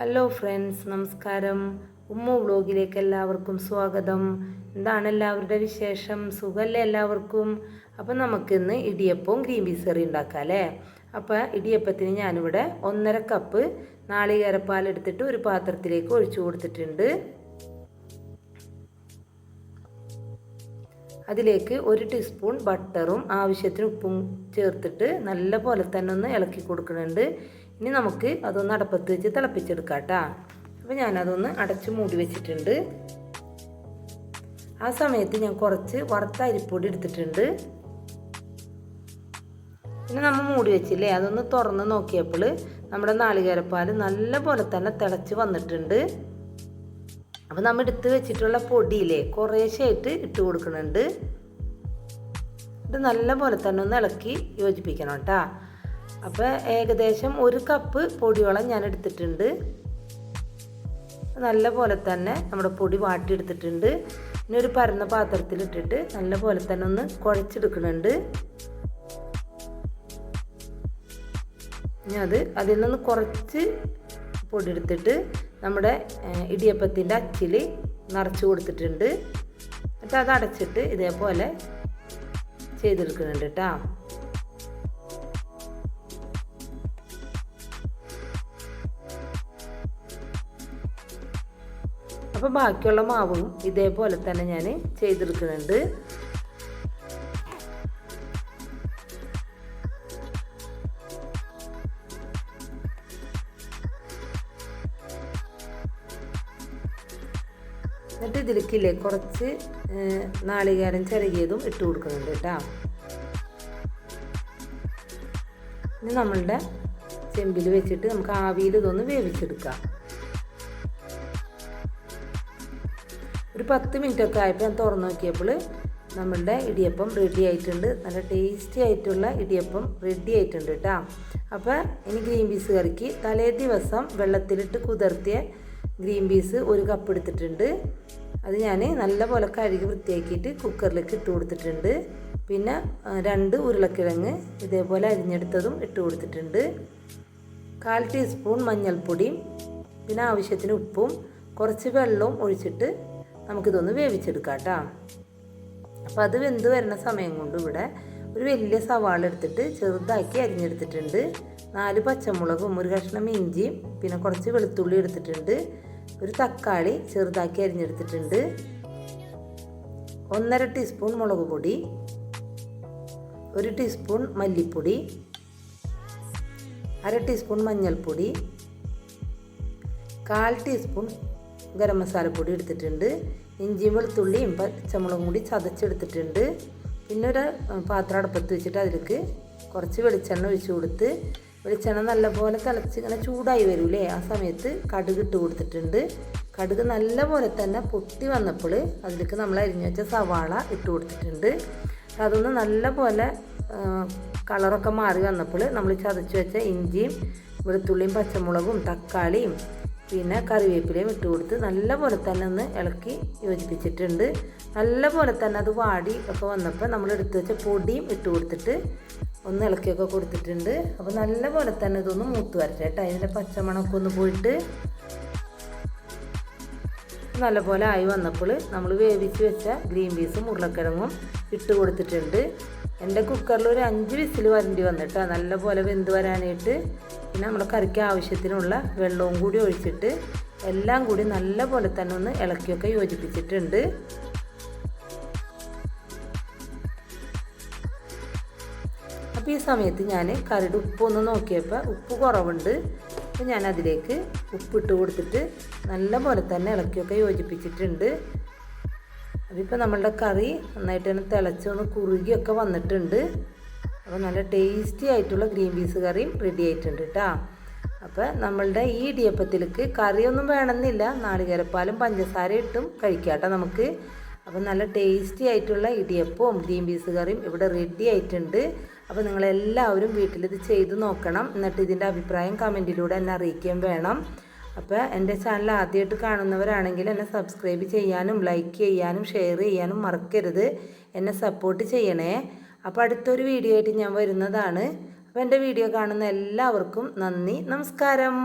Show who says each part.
Speaker 1: Hello friends നമസ്കാരം. ഉമ്മ വ്ളോഗിലേക്ക് എല്ലാവർക്കും സ്വാഗതം. എന്താണ് എല്ലാവരുടെ വിശേഷം? സുഖമല്ലേ എല്ലാവർക്കും? അപ്പം നമുക്കിന്ന് ഇടിയപ്പവും ഗ്രീൻ പീസ് കറി ഉണ്ടാക്കാം അല്ലേ? അപ്പോൾ ഇടിയപ്പത്തിന് ഞാനിവിടെ ഒന്നര കപ്പ് നാളികേരപ്പാൽ എടുത്തിട്ട് ഒരു പാത്രത്തിലേക്ക് ഒഴിച്ചു കൊടുത്തിട്ടുണ്ട്. അതിലേക്ക് ഒരു ടീസ്പൂൺ ബട്ടറും ആവശ്യത്തിന് ഉപ്പും ചേർത്തിട്ട് നല്ല പോലെ തന്നെ ഒന്ന് ഇളക്കി കൊടുക്കുന്നുണ്ട്. ഇനി നമുക്ക് അതൊന്ന് അടപ്പത്ത് വെച്ച് തിളപ്പിച്ചെടുക്കാം അപ്പോൾ ഞാനതൊന്ന് അടച്ച് മൂടി വെച്ചിട്ടുണ്ട്. ആ സമയത്ത് ഞാൻ കുറച്ച് വറുത്ത അരിപ്പൊടി എടുത്തിട്ടുണ്ട്. പിന്നെ നമ്മൾ മൂടി വെച്ചില്ലേ അതൊന്ന് തുറന്ന് നോക്കിയപ്പോൾ നമ്മുടെ നാളികേരപ്പാൽ നല്ല പോലെ തന്നെ തിളച്ച് വന്നിട്ടുണ്ട്. അപ്പോൾ നമ്മൾ എടുത്ത് വെച്ചിട്ടുള്ള പൊടിയില്ലേ കുറേശ്ശായിട്ട് ഇട്ട് കൊടുക്കുന്നുണ്ട്. ഇത് നല്ല പോലെ തന്നെ ഒന്ന് ഇളക്കി യോജിപ്പിക്കണം കേട്ടോ. അപ്പോൾ ഏകദേശം ഒരു കപ്പ് പൊടിയോളം ഞാൻ എടുത്തിട്ടുണ്ട്. നല്ല പോലെ തന്നെ നമ്മുടെ പൊടി വാട്ടിയെടുത്തിട്ടുണ്ട്. ഇനി ഒരു പരന്ന പാത്രത്തിലിട്ടിട്ട് നല്ല പോലെ തന്നെ ഒന്ന് കുഴച്ചെടുക്കുന്നുണ്ട്. ഇനി അത് അതിൽ നിന്ന് കുറച്ച് പൊടി എടുത്തിട്ട് നമ്മുടെ ഇടിയപ്പത്തിന്റെ അച്ചിൽ നിറച്ച് കൊടുത്തിട്ടുണ്ട്. എന്നിട്ട് അത് അടച്ചിട്ട് ഇതേപോലെ ചെയ്തെടുക്കുന്നുണ്ട് കേട്ടോ. അപ്പോൾ ബാക്കിയുള്ള മാവും ഇതേപോലെ തന്നെ ഞാൻ ചെയ്തെടുക്കുന്നുണ്ട്. എന്നിട്ട് ഇതിലേക്കില്ലേ കുറച്ച് നാളികേരം ചിരകിയതും ഇട്ട് കൊടുക്കുന്നുണ്ട് കേട്ടോ. ഇനി നമ്മളുടെ ചെമ്പിൽ വെച്ചിട്ട് നമുക്ക് ആവിയിൽ ഇതൊന്ന് വേവിച്ചെടുക്കാം. ഒരു പത്ത് മിനിറ്റ് ഒക്കെ ആയപ്പോൾ ഞാൻ തുറന്നു നോക്കിയപ്പോൾ നമ്മളുടെ ഇടിയപ്പം റെഡി ആയിട്ടുണ്ട്. നല്ല ടേസ്റ്റി ആയിട്ടുള്ള ഇടിയപ്പം റെഡി ആയിട്ടുണ്ട് കേട്ടോ. അപ്പോൾ ഇനി ഗ്രീൻ പീസ് കറിക്ക് തലേ ദിവസം വെള്ളത്തിലിട്ട് കുതിർത്തിയ ഗ്രീൻ പീസ് ഒരു കപ്പ് എടുത്തിട്ടുണ്ട്. അത് ഞാൻ നല്ല പോലെ കഴുകി വൃത്തിയാക്കിയിട്ട് കുക്കറിലേക്ക് ഇട്ട് കൊടുത്തിട്ടുണ്ട്. പിന്നെ രണ്ട് ഉരുളക്കിഴങ്ങ് ഇതേപോലെ അരിഞ്ഞെടുത്തതും ഇട്ട് കൊടുത്തിട്ടുണ്ട്. കാൽ ടീസ്പൂൺ മഞ്ഞൾപ്പൊടിയും പിന്നെ ആവശ്യത്തിന് ഉപ്പും കുറച്ച് വെള്ളവും ഒഴിച്ചിട്ട് നമുക്കിതൊന്ന് വേവിച്ചെടുക്കാം കേട്ടോ അപ്പോൾ അത് വെന്ത് വരുന്ന സമയം കൊണ്ട് ഇവിടെ ഒരു വലിയ സവാള എടുത്തിട്ട് ചെറുതാക്കി അരിഞ്ഞെടുത്തിട്ടുണ്ട്. നാല് പച്ചമുളകും ഒരു കഷ്ണം ഇഞ്ചിയും പിന്നെ കുറച്ച് വെളുത്തുള്ളി എടുത്തിട്ടുണ്ട്. ഒരു തക്കാളി ചെറുതാക്കി അരിഞ്ഞെടുത്തിട്ടുണ്ട്. ഒന്നര ടീസ്പൂൺ മുളക് പൊടി ഒരു ടീസ്പൂൺ മല്ലിപ്പൊടി അര ടീസ്പൂൺ മഞ്ഞൾപ്പൊടി കാൽ ടീസ്പൂൺ ഗരം മസാലപ്പൊടി എടുത്തിട്ടുണ്ട് ഇഞ്ചിയും വെളുത്തുള്ളിയും പച്ചമുളകും കൂടി ചതച്ചെടുത്തിട്ടുണ്ട്. പിന്നെ ഒരു പാത്രം അടുപ്പത്ത് വെച്ചിട്ട് അതിലേക്ക് കുറച്ച് വെളിച്ചെണ്ണ ഒഴിച്ച് കൊടുത്ത് വെളിച്ചെണ്ണ നല്ലപോലെ തിളച്ച് ഇങ്ങനെ ചൂടായി വരൂലേ ആ സമയത്ത് കടുക് ഇട്ട് കൊടുത്തിട്ടുണ്ട്. കടുക് നല്ലപോലെ തന്നെ പൊട്ടി വന്നപ്പോൾ അതിലേക്ക് നമ്മൾ അരിഞ്ഞു വെച്ച സവാള ഇട്ട് കൊടുത്തിട്ടുണ്ട്. അതൊന്ന് നല്ലപോലെ കളറൊക്കെ മാറി വന്നപ്പോൾ നമ്മൾ ചതച്ച് വെച്ച ഇഞ്ചിയും വെളുത്തുള്ളിയും പച്ചമുളകും തക്കാളിയും പിന്നെ കറിവേപ്പിലയും ഇട്ട് കൊടുത്ത് നല്ല പോലെ തന്നെ ഒന്ന് ഇളക്കി യോജിപ്പിച്ചിട്ടുണ്ട്. നല്ല പോലെ തന്നെ അത് വാടി ഒക്കെ വന്നപ്പോൾ നമ്മൾ എടുത്ത് വെച്ച പൊടിയും ഇട്ട് കൊടുത്തിട്ട് ഒന്ന് ഇളക്കിയൊക്കെ കൊടുത്തിട്ടുണ്ട്. അപ്പോൾ നല്ല പോലെ തന്നെ ഇതൊന്ന് മൂത്ത് വരട്ടെ കേട്ടോ. അതിന്റെ പച്ചമണമൊക്കെ ഒന്ന് പോയിട്ട് നല്ലപോലെ ആയി വന്നപ്പോൾ നമ്മൾ വേവിച്ച് വെച്ച ഗ്രീൻ പീസും ഉരുളക്കിഴങ്ങും ഇട്ട് കൊടുത്തിട്ടുണ്ട്. എന്റെ കുക്കറിൽ ഒരു അഞ്ച് വിസിൽ വരേണ്ടി വന്നിട്ടാണ് നല്ലപോലെ വെന്ത് വരാനായിട്ട് പിന്നെ നമ്മുടെ കറിക്ക് ആവശ്യത്തിനുള്ള വെള്ളവും കൂടി ഒഴിച്ചിട്ട് എല്ലാം കൂടി നല്ല പോലെ തന്നെ ഒന്ന് ഇളക്കിയൊക്കെ യോജിപ്പിച്ചിട്ടുണ്ട്. അപ്പോൾ ഈ സമയത്ത് ഞാൻ കറിയുടെ ഉപ്പ് ഒന്ന് നോക്കിയപ്പോൾ ഉപ്പ് കുറവുണ്ട്. അപ്പോൾ ഞാൻ അതിലേക്ക് ഉപ്പിട്ട് കൊടുത്തിട്ട് നല്ല പോലെ തന്നെ ഇളക്കിയൊക്കെ യോജിപ്പിച്ചിട്ടുണ്ട്. അതിപ്പോൾ നമ്മളുടെ കറി നന്നായിട്ട് തന്നെ തിളച്ചൊന്ന് കുറുകിയൊക്കെ വന്നിട്ടുണ്ട്. അപ്പോൾ നല്ല ടേസ്റ്റി ആയിട്ടുള്ള ഗ്രീൻ പീസ് കറിയും റെഡി ആയിട്ടുണ്ട് കേട്ടോ അപ്പോൾ നമ്മളുടെ ഈ ഇടിയപ്പത്തിലേക്ക് കറിയൊന്നും വേണമെന്നില്ല. നാളികേരപ്പാലും പഞ്ചസാര ഇട്ടും കഴിക്കാം കേട്ടോ നമുക്ക്. അപ്പോൾ നല്ല ടേസ്റ്റി ആയിട്ടുള്ള ഇടിയപ്പവും ഗ്രീൻ പീസ് കറിയും ഇവിടെ റെഡി ആയിട്ടുണ്ട്. അപ്പോൾ നിങ്ങളെല്ലാവരും വീട്ടിലിത് ചെയ്ത് നോക്കണം. എന്നിട്ട് ഇതിന്റെ അഭിപ്രായം കമന്റിലൂടെ എന്നെ അറിയിക്കുകയും വേണം. അപ്പോൾ എന്റെ ചാനൽ ആദ്യമായിട്ട് കാണുന്നവരാണെങ്കിൽ എന്നെ സബ്സ്ക്രൈബ് ചെയ്യാനും ലൈക്ക് ചെയ്യാനും ഷെയർ ചെയ്യാനും മറക്കരുത്. എന്നെ സപ്പോർട്ട് ചെയ്യണേ. അപ്പോൾ അടുത്തൊരു വീഡിയോ ആയിട്ട് ഞാൻ വരുന്നതാണ്. അപ്പോൾ എന്റെ വീഡിയോ കാണുന്ന എല്ലാവർക്കും നന്ദി. നമസ്കാരം.